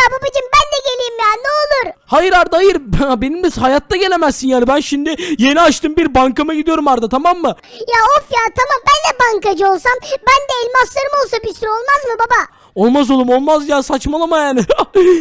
ya babacım ben de geleyim ya ne olur. Hayır Arda hayır benimle hayatta gelemezsin yani ben şimdi yeni açtım bir bankama gidiyorum Arda tamam mı? Ya of ya tamam ben de bankacı olsam ben de elmaslarım olsa bir sürü olmaz mı baba? Olmaz oğlum olmaz ya saçmalama yani.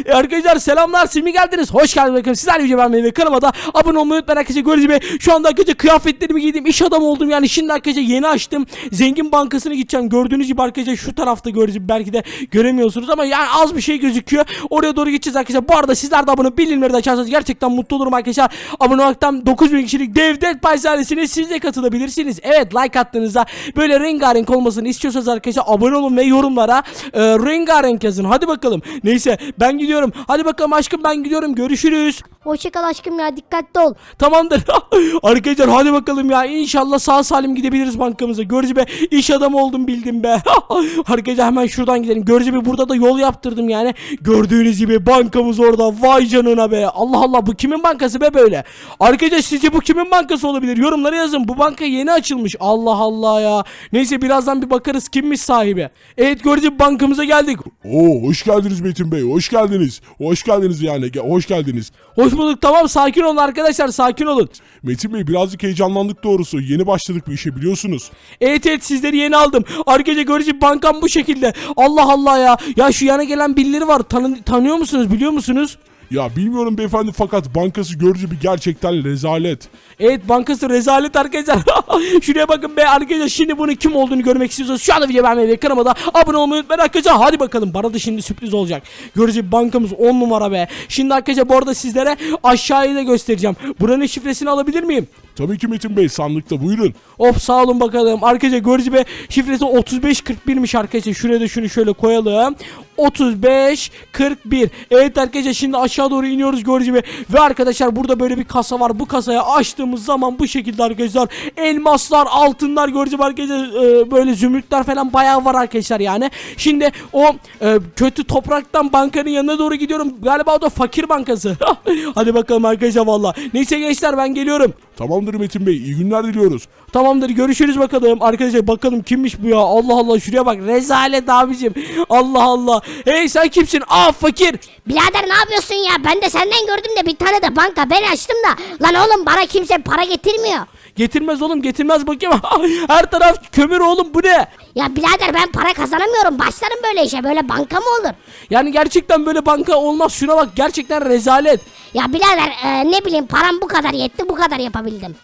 E, arkadaşlar selamlar siz mi geldiniz? Hoş geldiniz bakalım sizler video beğenmeyi ve kanalıma da abone olmayı unutmayın arkadaşlar. Gördüğünüz gibi şu anda arkadaşlar kıyafetlerimi giydim iş adamı oldum yani şimdi arkadaşlar yeni açtım. Zengin bankasına gideceğim. Gördüğünüz gibi arkadaşlar şu tarafta gördüğünüz gibi belki de göremiyorsunuz ama yani az bir şey gözüküyor. Oraya doğru gideceğiz arkadaşlar. Bu arada sizler de abone bildirimleri de açarsanız gerçekten mutlu olurum arkadaşlar. Abone olmaktan 9000 kişilik dev Dead Pies ailesine siz de katılabilirsiniz. Evet like attığınızda böyle rengarenk olmasını istiyorsanız arkadaşlar abone olun ve yorumlara e, rengarenk yazın. Hadi bakalım. Neyse ben gidiyorum. Hadi bakalım aşkım ben gidiyorum. Görüşürüz. Hoşçakal aşkım ya dikkatli ol. Tamamdır. Arkadaşlar hadi bakalım ya. İnşallah sağ salim gidebiliriz bankamıza. Görücü be iş adamı oldum bildim be. Arkadaşlar hemen şuradan gidelim. Görücü be burada da yol yaptırdım yani. Gördüğünüz gibi bankamız orada. Vay canına be. Allah Allah bu kimin bankası be böyle? Arkadaşlar sizce bu kimin bankası olabilir? Yorumlara yazın. Bu banka yeni açılmış. Allah Allah ya. Neyse birazdan bir bakarız kimmiş sahibi. Evet görücü bankamıza geldik. Oo hoş geldiniz Metin Bey. Hoş geldiniz. Hoş geldiniz yani. Ge- Hoş geldiniz. Hoş bulduk tamam sakin olun arkadaşlar sakin olun. Metin Bey birazcık heyecanlandık doğrusu. Yeni başladık bu işe biliyorsunuz. Evet evet sizleri yeni aldım. Arkadaşlar görücü bankam bu şekilde. Allah Allah ya. Ya şu yana gelen birileri var. Tanı- tanıyor musunuz biliyor musunuz? Ya bilmiyorum beyefendi fakat bankası görücü bir gerçekten rezalet. Evet bankası rezalet arkadaşlar. Şuraya bakın be arkadaşlar şimdi bunun kim olduğunu görmek istiyorsanız şu anda video beğenmeyi ve kanalıma abone olmayı unutmayın arkadaşlar. Hadi bakalım bana da şimdi sürpriz olacak. Görücü bankamız 10 numara be. Şimdi arkadaşlar bu arada sizlere aşağıya da göstereceğim. Buranın şifresini alabilir miyim? Tabii ki Metin Bey sandıkta buyurun. Of sağ olun bakalım. Arkadaşlar görücü be şifresi 3541'miş arkadaşlar. Şuraya da şunu şöyle koyalım. 3541. Evet arkadaşlar şimdi aşağı doğru iniyoruz görücü be. Ve arkadaşlar burada böyle bir kasa var. Bu kasaya açtığımız zaman bu şekilde arkadaşlar elmaslar, altınlar görücü be arkadaşlar e, böyle zümrütler falan bayağı var arkadaşlar yani. Şimdi o e, kötü topraktan bankanın yanına doğru gidiyorum. Galiba o da fakir bankası. Hadi bakalım arkadaşlar valla. Neyse gençler ben geliyorum. Tamamdır Metin Bey. iyi günler diliyoruz. Tamamdır görüşürüz bakalım. Arkadaşlar bakalım kimmiş bu ya. Allah Allah şuraya bak. Rezalet abicim. Allah Allah. Hey sen kimsin? Aa fakir. Birader ne yapıyorsun ya ben de senden gördüm de bir tane de banka ben açtım da. Lan oğlum bana kimse para getirmiyor. Getirmez oğlum getirmez bakayım. Her taraf kömür oğlum bu ne? Ya birader ben para kazanamıyorum başlarım böyle işe böyle banka mı olur? Yani gerçekten böyle banka olmaz. Şuna bak gerçekten rezalet. Ya birader e, ne bileyim param bu kadar yetti bu kadar yapabildim.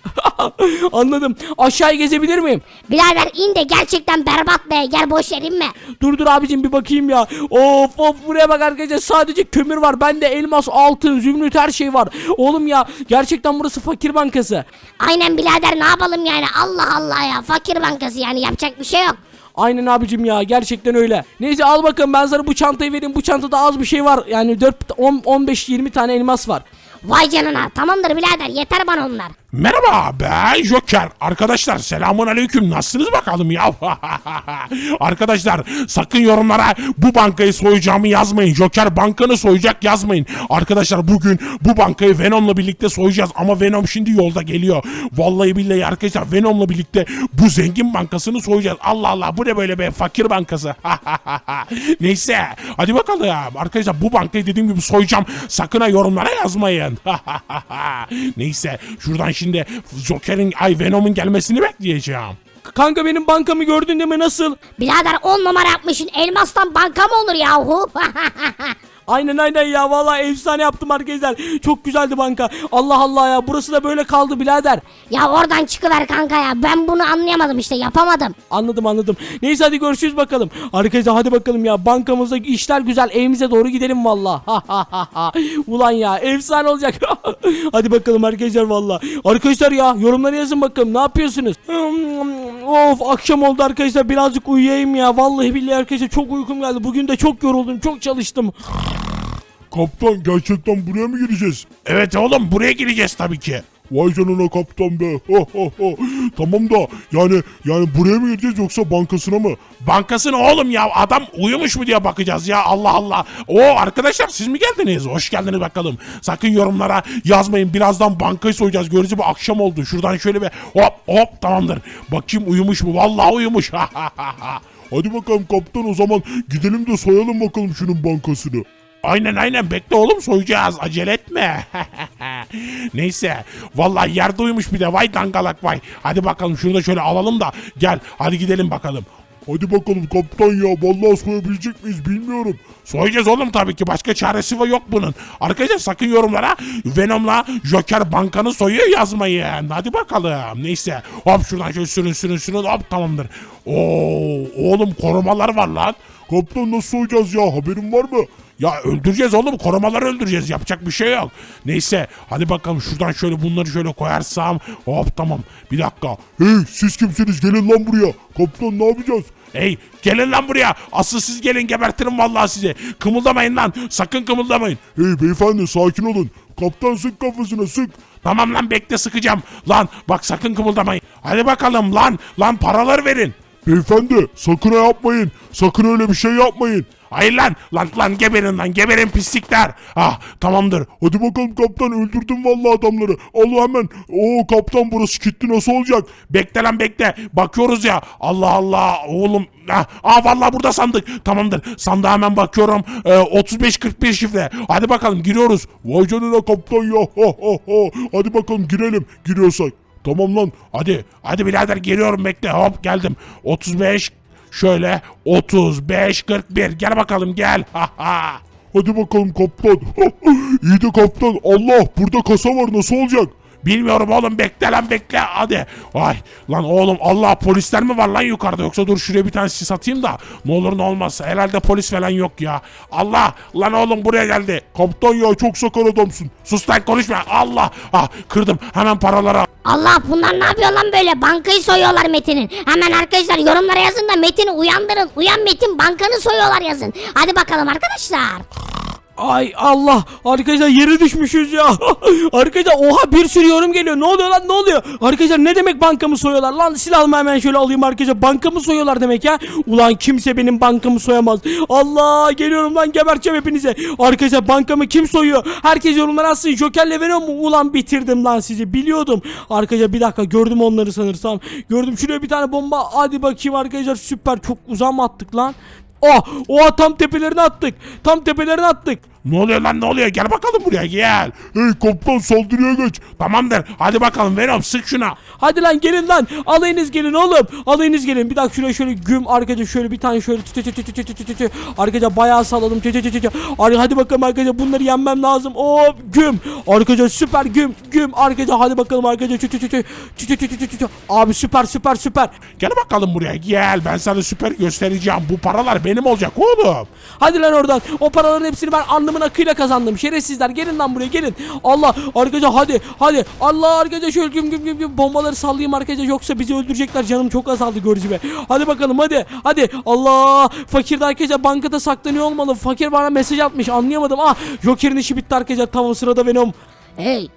Anladım. Aşağıya gezebilir miyim? Birader in de gerçekten berbat be gel boş yer inme. Dur dur abicim bir bakayım ya. Of of buraya bak arkadaşlar sadece kömür var. Bende elmas, altın, zümrüt her şey var. Oğlum ya gerçekten burası fakir bankası. Aynen birader ne yapalım yani Allah Allah ya fakir bankası yani yapacak bir şey yok. Aynen abicim ya gerçekten öyle. Neyse al bakalım ben sana bu çantayı vereyim. Bu çantada az bir şey var. Yani 4 10 15 20 tane elmas var. Vay canına tamamdır birader yeter bana onlar. Merhaba ben Joker. Arkadaşlar selamun aleyküm. Nasılsınız bakalım ya? Arkadaşlar sakın yorumlara bu bankayı soyacağımı yazmayın. Joker bankanı soyacak yazmayın. Arkadaşlar bugün bu bankayı Venom'la birlikte soyacağız. Ama Venom şimdi yolda geliyor. Vallahi billahi arkadaşlar Venom'la birlikte bu zengin bankasını soyacağız. Allah Allah bu ne böyle be fakir bankası. Neyse hadi bakalım. Arkadaşlar bu bankayı dediğim gibi soyacağım. Sakın ha yorumlara yazmayın. Neyse şuradan şimdi Joker'in ay Venom'un gelmesini bekleyeceğim. Kanka benim bankamı gördün değil mi nasıl? Birader 10 numara yapmışsın elmastan banka mı olur yahu? Aynen aynen ya vallahi efsane yaptım arkadaşlar. Çok güzeldi banka. Allah Allah ya burası da böyle kaldı birader. ya oradan çıkıver kanka ya ben bunu anlayamadım işte yapamadım. Anladım anladım. Neyse hadi görüşürüz bakalım. Arkadaşlar hadi bakalım ya bankamızda işler güzel evimize doğru gidelim valla. Ulan ya efsane olacak. hadi bakalım arkadaşlar valla. Arkadaşlar ya yorumlara yazın bakalım ne yapıyorsunuz? of akşam oldu arkadaşlar birazcık uyuyayım ya. Vallahi billahi arkadaşlar çok uykum geldi. Bugün de çok yoruldum çok çalıştım. Kaptan gerçekten buraya mı gireceğiz? Evet oğlum buraya gireceğiz tabii ki. Vay canına kaptan be. Ho, ho, ho. Tamam da yani yani buraya mı gireceğiz yoksa bankasına mı? Bankasına oğlum ya adam uyumuş mu diye bakacağız ya Allah Allah. O arkadaşlar siz mi geldiniz? Hoş geldiniz bakalım. Sakın yorumlara yazmayın. Birazdan bankayı soyacağız. Görücü bu akşam oldu. Şuradan şöyle bir hop hop tamamdır. Bakayım uyumuş mu? Vallahi uyumuş. Hadi bakalım kaptan o zaman gidelim de soyalım bakalım şunun bankasını. Aynen aynen bekle oğlum soyacağız acele etme. Neyse vallahi yerde uyumuş bir de vay dangalak vay. Hadi bakalım şunu da şöyle alalım da gel hadi gidelim bakalım. Hadi bakalım kaptan ya vallahi soyabilecek miyiz bilmiyorum. Soyacağız oğlum tabii ki başka çaresi var yok bunun. Arkadaşlar sakın yorumlara Venom'la Joker bankanı soyuyor yazmayın. Hadi bakalım. Neyse hop şuradan şöyle sürün sürün sürün hop tamamdır. Oo oğlum korumalar var lan. Kaptan nasıl soyacağız ya haberin var mı? Ya öldüreceğiz oğlum korumaları öldüreceğiz yapacak bir şey yok. Neyse hadi bakalım şuradan şöyle bunları şöyle koyarsam hop tamam bir dakika. Hey siz kimsiniz gelin lan buraya. Kaptan ne yapacağız? Hey gelin lan buraya asıl siz gelin gebertirim vallahi sizi. Kımıldamayın lan sakın kımıldamayın. Hey beyefendi sakin olun. Kaptan sık kafasına sık. Tamam lan bekle sıkacağım. Lan bak sakın kımıldamayın. Hadi bakalım lan lan paralar verin. Beyefendi sakın yapmayın. Sakın öyle bir şey yapmayın. Hayır lan lan lan geberin lan geberin pislikler. Ah tamamdır. Hadi bakalım kaptan öldürdüm vallahi adamları. Allah hemen. Oo kaptan burası kilitli nasıl olacak? Bekle lan bekle. Bakıyoruz ya. Allah Allah oğlum. Ah, ah vallahi burada sandık. Tamamdır. Sandığa hemen bakıyorum. Ee, 35-41 şifre. Hadi bakalım giriyoruz. Vay canına kaptan ya. Ha, ha, ha. Hadi bakalım girelim giriyorsak. Tamam lan. Hadi. Hadi birader geliyorum bekle. Hop geldim. 35 şöyle 35 41 gel bakalım gel. Ha ha. Hadi bakalım kaptan. İyi de kaptan. Allah burada kasa var nasıl olacak? Bilmiyorum oğlum bekle lan bekle hadi. Ay lan oğlum Allah polisler mi var lan yukarıda yoksa dur şuraya bir tane sis atayım da ne olur ne olmaz herhalde polis falan yok ya. Allah lan oğlum buraya geldi. Kaptan ya çok sakar adamsın. Sus lan konuşma Allah. Ah kırdım hemen paraları al. Allah bunlar ne yapıyor lan böyle? Bankayı soyuyorlar Metin'in. Hemen arkadaşlar yorumlara yazın da Metin'i uyandırın. Uyan Metin bankanı soyuyorlar yazın. Hadi bakalım arkadaşlar. Ay Allah arkadaşlar yere düşmüşüz ya. arkadaşlar oha bir sürü yorum geliyor. Ne oluyor lan ne oluyor? Arkadaşlar ne demek bankamı soyuyorlar? Lan silahımı hemen şöyle alayım arkadaşlar. Bankamı soyuyorlar demek ya. Ulan kimse benim bankamı soyamaz. Allah geliyorum lan geberteceğim hepinize. Arkadaşlar bankamı kim soyuyor? Herkes yorumlara atsın. Joker'le Venom mu? Ulan bitirdim lan sizi. Biliyordum. Arkadaşlar bir dakika gördüm onları sanırsam. Gördüm şuraya bir tane bomba. Hadi bakayım arkadaşlar süper. Çok uzağa mı attık lan? Oh, oha tam tepelerine attık. Tam tepelerine attık. Ne oluyor lan ne oluyor gel bakalım buraya gel. Hey kaptan saldırıya geç. Tamamdır hadi bakalım Venom sık şuna. Hadi lan gelin lan. Alayınız gelin oğlum. Alayınız gelin. Bir dakika şuraya şöyle güm arkadaşlar şöyle bir tane şöyle tü tü tü tü tü tü tü tü tü. Arkadaşlar bayağı salladım. Tü tü tü tü tü. Hadi, hadi bakalım arkadaşlar bunları yenmem lazım. Hop güm. Arkadaşlar süper güm güm. Arkadaşlar hadi bakalım arkadaşlar tü tü tü tü tü tü tü tü tü tü tü. Abi süper süper süper. Gel bakalım buraya gel ben sana süper göstereceğim. Bu paralar benim olacak oğlum. Hadi lan oradan. O paraların hepsini ben alnımın akıyla kazandım. Şerefsizler gelin lan buraya gelin. Allah arkadaşlar hadi hadi. Allah arkadaşlar şöyle güm güm güm güm bombaları sallayayım arkadaşlar yoksa bizi öldürecekler. Canım çok azaldı görücüme. Hadi bakalım hadi. Hadi. Allah. Fakir de arkadaşlar bankada saklanıyor olmalı. Fakir bana mesaj atmış anlayamadım. Ah Joker'in işi bitti arkadaşlar. Tamam sırada Venom. Hey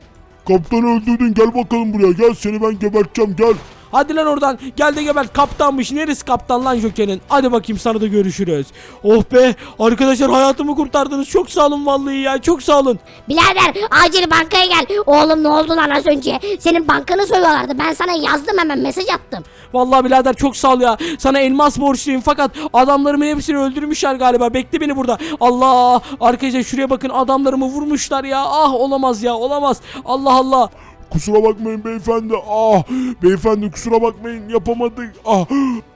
Kaptanı öldürdün gel bakalım buraya gel seni ben geberteceğim gel. Hadi lan oradan. Gel de gebert. Kaptanmış. Neresi kaptan lan Joker'in? Hadi bakayım sana da görüşürüz. Oh be. Arkadaşlar hayatımı kurtardınız. Çok sağ olun vallahi ya. Çok sağ olun. birader acil bankaya gel. Oğlum ne oldu lan az önce? Senin bankanı soyuyorlardı. Ben sana yazdım hemen mesaj attım. Vallahi birader çok sağ ol ya. Sana elmas borçluyum fakat adamlarımın hepsini öldürmüşler galiba. Bekle beni burada. Allah! Arkadaşlar şuraya bakın adamlarımı vurmuşlar ya. Ah olamaz ya olamaz. Allah Allah. Kusura bakmayın beyefendi. Ah beyefendi kusura bakmayın yapamadık. Ah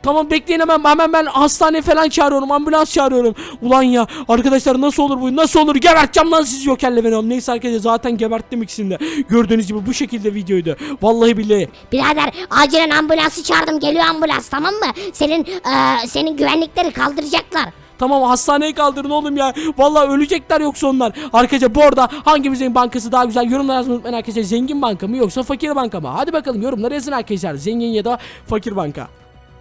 Tamam bekleyin hemen hemen ben hastane falan çağırıyorum ambulans çağırıyorum. Ulan ya arkadaşlar nasıl olur bu nasıl olur geberteceğim lan sizi Joker'le Venom. Neyse arkadaşlar zaten geberttim ikisini de. Gördüğünüz gibi bu şekilde videoydu. Vallahi billahi. Birader acilen ambulansı çağırdım. Geliyor ambulans tamam mı? Senin eee, senin güvenlikleri kaldıracaklar. Tamam hastaneye kaldırın oğlum ya. Vallahi ölecekler yoksa onlar. Arkadaşlar bu arada hangimizin bankası daha güzel yorumlara yazmayı unutmayın arkadaşlar. Zengin banka mı yoksa fakir banka mı? Hadi bakalım yorumlara yazın arkadaşlar. Zengin ya da fakir banka.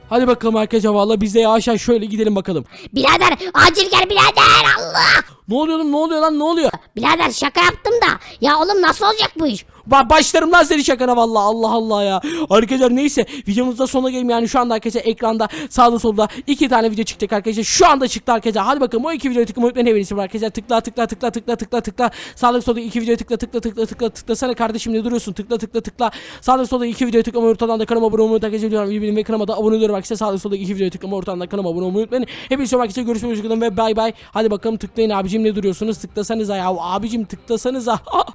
Hadi bakalım arkadaşlar vallahi biz de aşağı şöyle gidelim bakalım. Birader acil gel birader Allah. Ne oluyor oğlum ne oluyor lan ne oluyor? Birader şaka yaptım da. Ya oğlum nasıl olacak bu iş? Ba başlarım lan seni şakana vallahi Allah Allah ya. Arkadaşlar neyse videomuzda sonuna gelelim yani şu anda arkadaşlar ekranda sağda solda iki tane video çıkacak arkadaşlar. Şu anda çıktı arkadaşlar. Hadi bakalım o iki videoyu tıklamayı unutmayın hepinizi var arkadaşlar. Tıkla tıkla tıkla tıkla tıkla tıkla. Sağda solda iki videoyu tıkla tıkla tıkla tıkla tıkla. Sana kardeşim ne duruyorsun? Tıkla tıkla tıkla. Sağda solda iki videoyu tıklamayı ortadan da kanalıma abone olmayı unutmayın arkadaşlar. Videomu ve kanalıma da abone oluyorum arkadaşlar. Sağda solda iki videoyu tıklamayı ortadan da kanalıma abone olmayı unutmayın. Hepinize sonra arkadaşlar görüşmek üzere ve bay bay. Hadi bakalım tıklayın abicim. Abicim ne duruyorsunuz tıklasanıza ya. Abicim tıklasanıza